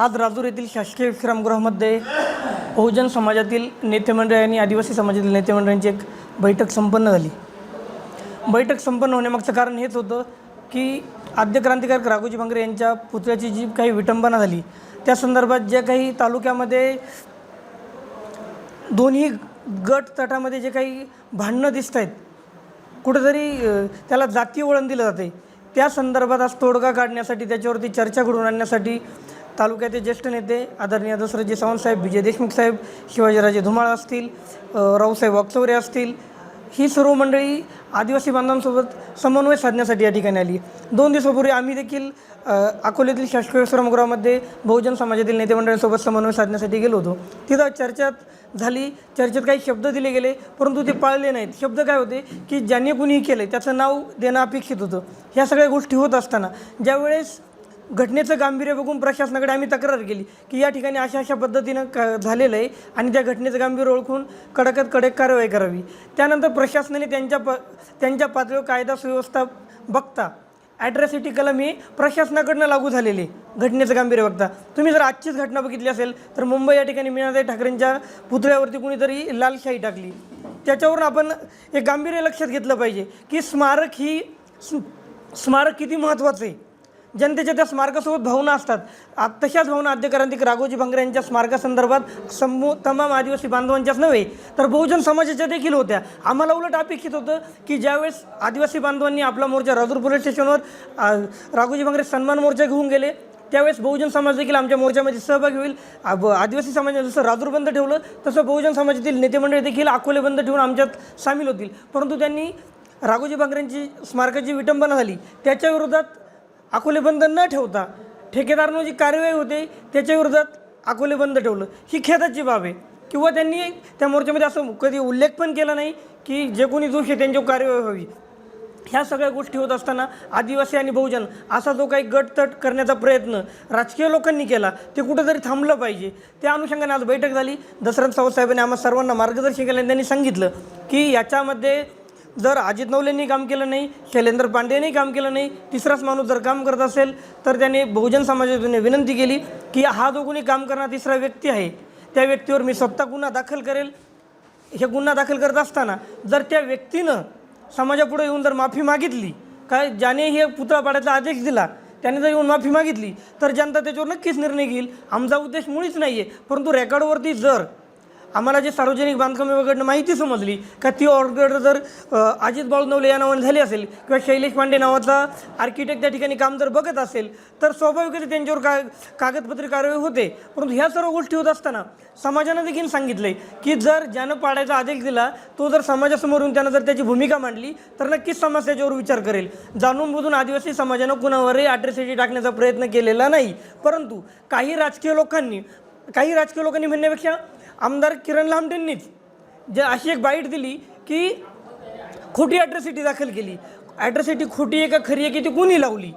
आज राजूर येथील शासकीय विश्रामगृहामध्ये बहुजन समाजातील नेतेमंडळी आणि आदिवासी समाजातील नेतेमंडळांची एक बैठक संपन्न झाली. बैठक संपन्न होण्यामागचं कारण हेच होतं की आद्य क्रांतिकारक राघोजी भांगरे यांच्या पुतळ्याची जी काही विटंबना झाली त्या संदर्भात ज्या काही तालुक्यामध्ये दोन्ही गट तटामध्ये जे काही भांडणं दिसत आहेत कुठेतरी त्याला जातीय वळण दिलं जाते त्या संदर्भात आज तोडगा काढण्यासाठी त्याच्यावरती चर्चा घडवून आणण्यासाठी तालुक्याचे ज्येष्ठ नेते आदरणीय दसराजी सावंतसाहेब विजय देशमुख साहेब शिवाजीराजे धुमाळ असतील रावसाहेब वागचौरे असतील ही सर्व मंडळी आदिवासी बांधवांसोबत समन्वय साधण्यासाठी या ठिकाणी आली. दोन दिवसापूर्वी आम्ही देखील अकोल्यातील शासकीय विश्रामगृहामध्ये बहुजन समाजातील नेतेमंडळींसोबत समन्वय साधण्यासाठी गेलो होतो. तिथं चर्चेत झाली. चर्चेत काही शब्द दिले गेले परंतु ते पाळले नाहीत. शब्द काय होते की ज्यांनी कुणीही केलं त्याचं नाव देणं अपेक्षित होतं. ह्या सगळ्या गोष्टी होत असताना ज्यावेळेस घटनेचं गांभीर्य बघून प्रशासनाकडे आम्ही तक्रार केली की या ठिकाणी अशा अशा पद्धतीनं क झालेलं आहे आणि त्या घटनेचं गांभीर्य ओळखून कडकत कडक कारवाई करावी. त्यानंतर प्रशासनाने त्यांच्या प त्यांच्या पातळीवर कायदा सुव्यवस्था बघता ॲड्रेसिटी कलम ही प्रशासनाकडनं लागू झालेली आहे घटनेचं गांभीर्य बघता. तुम्ही जर आजचीच घटना बघितली असेल तर मुंबई या ठिकाणी मीनाताई ठाकरेंच्या पुतळ्यावरती कुणीतरी लालशाही टाकली. त्याच्यावरून आपण एक गांभीर्य लक्षात घेतलं पाहिजे की स्मारक ही स्मारक किती महत्त्वाचं आहे? जनतेच्या त्या स्मारकासोबत भावना असतात. आ- तशाच भावना आद्यक्रांतिक राघोजी भांगरे यांच्या स्मारकासंदर्भात समू तमाम आदिवासी बांधवांच्याच नव्हे तर बहुजन समाजाच्या देखील होत्या. आम्हाला उलट अपेक्षित होतं की ज्यावेळेस आदिवासी बांधवांनी आपला मोर्चा राजूर पोलीस स्टेशनवर राघोजी भांगरे सन्मान मोर्चा घेऊन गेले त्यावेळेस बहुजन समाज देखील आमच्या मोर्चामध्ये सहभागी होईल. आदिवासी समाजाने जसं राजूर बंद ठेवलं तसं बहुजन समाजातील नेतेमंडळी देखील अकोले बंद ठेवून आमच्यात सामील होतील. परंतु त्यांनी राघोजी भांगरेंची स्मारकाची विटंबना झाली. त्याच्या विरोधात अकोले बंद न ठेवता ठेकेदारनं जी कार्यवाही होते त्याच्या विरोधात अकोले बंद ठेवलं. ही खेदाची बाब आहे. किंवा त्यांनी त्या मोर्चामध्ये असं कधी उल्लेख पण केला नाही की जे कोणी दोष आहे त्यांच्यावर कार्यवाही व्हावी. ह्या सगळ्या गोष्टी होत असताना आदिवासी आणि बहुजन असा जो काही गटतट करण्याचा प्रयत्न राजकीय लोकांनी केला ते कुठंतरी थांबलं पाहिजे. त्या अनुषंगाने आज बैठक झाली. दशरथ सावसाहेबांनी आम्हा सर्वांना मार्गदर्शन केलं आणि त्यांनी सांगितलं की याच्यामध्ये जर अजित नवलेंनी काम केलं नाही शैलेंद्र पांडेंनी काम केलं नाही तिसराच माणूस जर काम करत असेल तर त्याने बहुजन समाजाने विनंती केली की हा जो कोणी काम करणारा तिसरा व्यक्ती आहे त्या व्यक्तीवर मी स्वतः गुन्हा दाखल करेल. हे गुन्हा दाखल करत असताना जर त्या व्यक्तीनं समाजापुढे येऊन जर माफी मागितली काय ज्याने हे पुतळा पाडायचा आदेश दिला त्याने जर येऊन माफी मागितली तर जनता त्याच्यावर नक्कीच निर्णय घेईल. आमचा उद्देश मुळीच नाही आहे परंतु रेकॉर्डवरती जर आम्हाला जे सार्वजनिक बांधकाम विभागाकडनं माहिती समजली का ती ऑर्डर जर अजित बाळूनवले या नावाने झाली असेल किंवा शैलेश पांडे नावाचा आर्किटेक्ट त्या ठिकाणी काम जर बघत असेल तर स्वाभाविकच त्यांच्यावर का कागदपत्री कारवाई होते. परंतु ह्या सर्व गोष्टी होत असताना समाजानं देखील सांगितलंय की जर ज्यानं पाडायचा आदेश दिला तो जर समाजासमोर येऊन त्यानं जर त्याची भूमिका मांडली तर नक्कीच समाज त्याच्यावर विचार करेल. जाणून बुजून आदिवासी समाजानं कुणावरही अड्रेसिटी टाकण्याचा प्रयत्न केलेला नाही. परंतु काही राजकीय लोकांनी काही राजकीय लोकांनी म्हणण्यापेक्षा आमदार किरण लामटेंनीच जे अशी एक बाईट दिली की खोटी ॲट्रॉसिटी दाखल केली. ॲड्रेसिटी खोटी आहे का खरी आहे की ती कुणी लावली?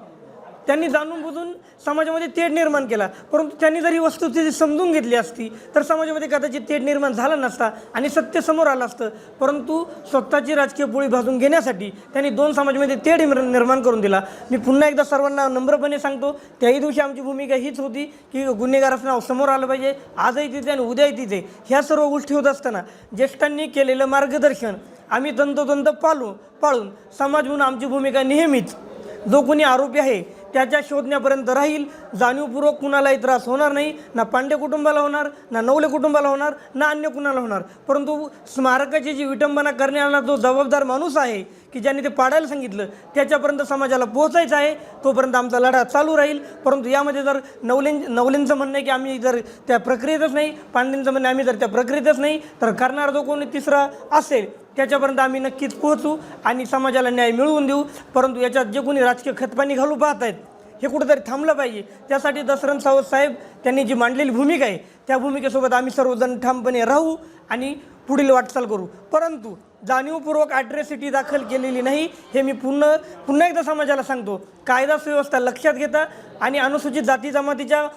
त्यांनी जाणून बुजून समाजामध्ये तेढ निर्माण केला. परंतु त्यांनी जर ही वस्तुस्थिती समजून घेतली असती तर समाजामध्ये कदाचित तेढ निर्माण झाला नसता आणि सत्य समोर आलं असतं. परंतु स्वतःची राजकीय पोळी भाजून घेण्यासाठी त्यांनी दोन समाजामध्ये तेढ निर्माण निर्माण करून दिला. मी पुन्हा एकदा सर्वांना नम्रपणे सांगतो त्याही दिवशी आमची भूमिका हीच होती की गुन्हेगाराचं नाव समोर आलं पाहिजे आजही तिथे आणि उद्याही तिथे. ह्या सर्व गोष्टी होत असताना ज्येष्ठांनी केलेलं मार्गदर्शन आम्ही तंतोतंत पाळून पाळून समाज म्हणून आमची भूमिका नेहमीच. जो कोणी आरोपी आहे त्याच्या शोधण्यापर्यंत राहील. जाणीवपूर्वक कुणालाही त्रास होणार नाही. ना पांडे कुटुंबाला होणार ना नवले कुटुंबाला होणार ना अन्य कुणाला होणार. परंतु स्मारकाची जी विटंबना करण्याला जो जबाबदार माणूस आहे की ज्यांनी ते पाडायला सांगितलं त्याच्यापर्यंत समाजाला पोहोचायचं आहे तोपर्यंत आमचा लढा चालू राहील. परंतु यामध्ये जर नवलें नवलेंचं म्हणणं आहे की आम्ही जर त्या प्रक्रियेतच नाही पांडेंचं म्हणणं आम्ही जर त्या प्रक्रियेतच नाही तर करणारा जो कोणी तिसरा असेल त्याच्यापर्यंत आम्ही नक्कीच पोहोचू आणि समाजाला न्याय मिळवून देऊ. परंतु याच्यात जे कोणी राजकीय खतपाणी घालू पाहत आहेत हे कुठेतरी थांबलं पाहिजे. त्यासाठी दशरथ सावंत साहेब त्यांनी जी मांडलेली भूमिका आहे त्या भूमिकेसोबत आम्ही सर्वजण ठामपणे राहू आणि पुढील वाटचाल करू. परंतु जाणीवपूर्वक ॲड्रेसिटी दाखल केलेली नाही हे मी पुन्हा पुन्हा एकदा समाजाला सांगतो. कायदा सुव्यवस्था लक्षात घेता आणि अनुसूचित जाती जमातीच्या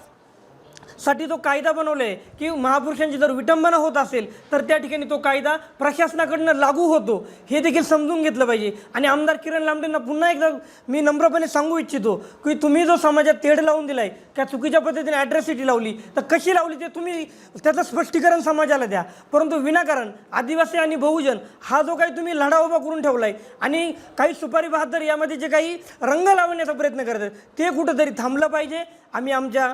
साठी तो कायदा बनवला आहे की महापुरुषांची जर विटंबना होत असेल तर त्या ठिकाणी तो कायदा प्रशासनाकडनं लागू होतो. हे देखील समजून घेतलं पाहिजे. आणि आमदार किरण लांबडेंना पुन्हा एकदा मी नम्रपणे सांगू इच्छितो की तुम्ही जो समाजात तेढ लावून दिलाय त्या चुकीच्या पद्धतीने ॲड्रेसिटी लावली तर कशी लावली ते तुम्ही त्याचं स्पष्टीकरण समाजाला द्या. परंतु विनाकारण आदिवासी आणि बहुजन हा जो काही तुम्ही लढा उभा करून ठेवलाय आणि काही सुपारी बहादर यामध्ये जे काही रंग लावण्याचा प्रयत्न करत आहेत ते कुठंतरी थांबलं पाहिजे. आम्ही आमच्या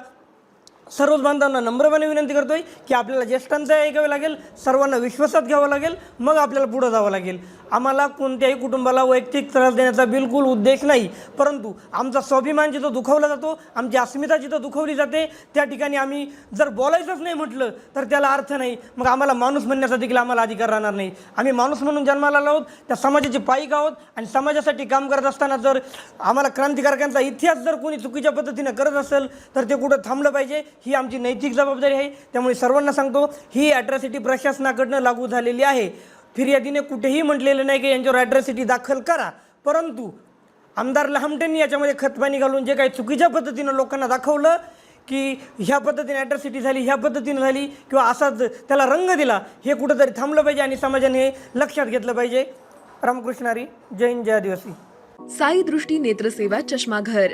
सर्वच बांधवांना नम्रपणे विनंती करतोय की आपल्याला ज्येष्ठांचं ऐकावे लागेल सर्वांना विश्वासात घ्यावं लागेल मग आपल्याला पुढं जावं लागेल. आम्हाला कोणत्याही कुटुंबाला वैयक्तिक त्रास देण्याचा बिलकुल उद्देश नाही परंतु आमचा स्वाभिमान जिथं दुखवला जातो आमची अस्मिता जिथं दुखवली जाते त्या ठिकाणी आम्ही जर बोलायचंच नाही म्हटलं तर त्याला अर्थ नाही. मग आम्हाला माणूस म्हणण्याचा देखील आम्हाला अधिकार राहणार नाही. आम्ही माणूस म्हणून जन्माला आलो आहोत त्या समाजाचे पायिक आहोत आणि समाजासाठी काम करत असताना जर आम्हाला क्रांतिकारकांचा इतिहास जर कोणी चुकीच्या पद्धतीनं करत असेल तर ते कुठं थांबलं पाहिजे? ही आमची नैतिक जबाबदारी आहे. त्यामुळे सर्वांना सांगतो ही ॲट्रॉसिटी प्रशासनाकडनं लागू झालेली आहे. फिर्यादीने कुठेही म्हटलेलं नाही की यांच्यावर ॲट्रॉसिटी दाखल करा. परंतु आमदार लहामटेंनी याच्यामध्ये खतपाणी घालून जे काही चुकीच्या पद्धतीनं लोकांना दाखवलं की ह्या पद्धतीने ॲट्रॉसिटी झाली ह्या पद्धतीनं झाली किंवा असाच त्याला रंग दिला हे कुठंतरी थांबलं पाहिजे आणि समाजाने हे लक्षात घेतलं पाहिजे. रामकृष्णारी जय हिंद जय आदिवासी. साई दृष्टी नेत्रसेवा चष्माघर.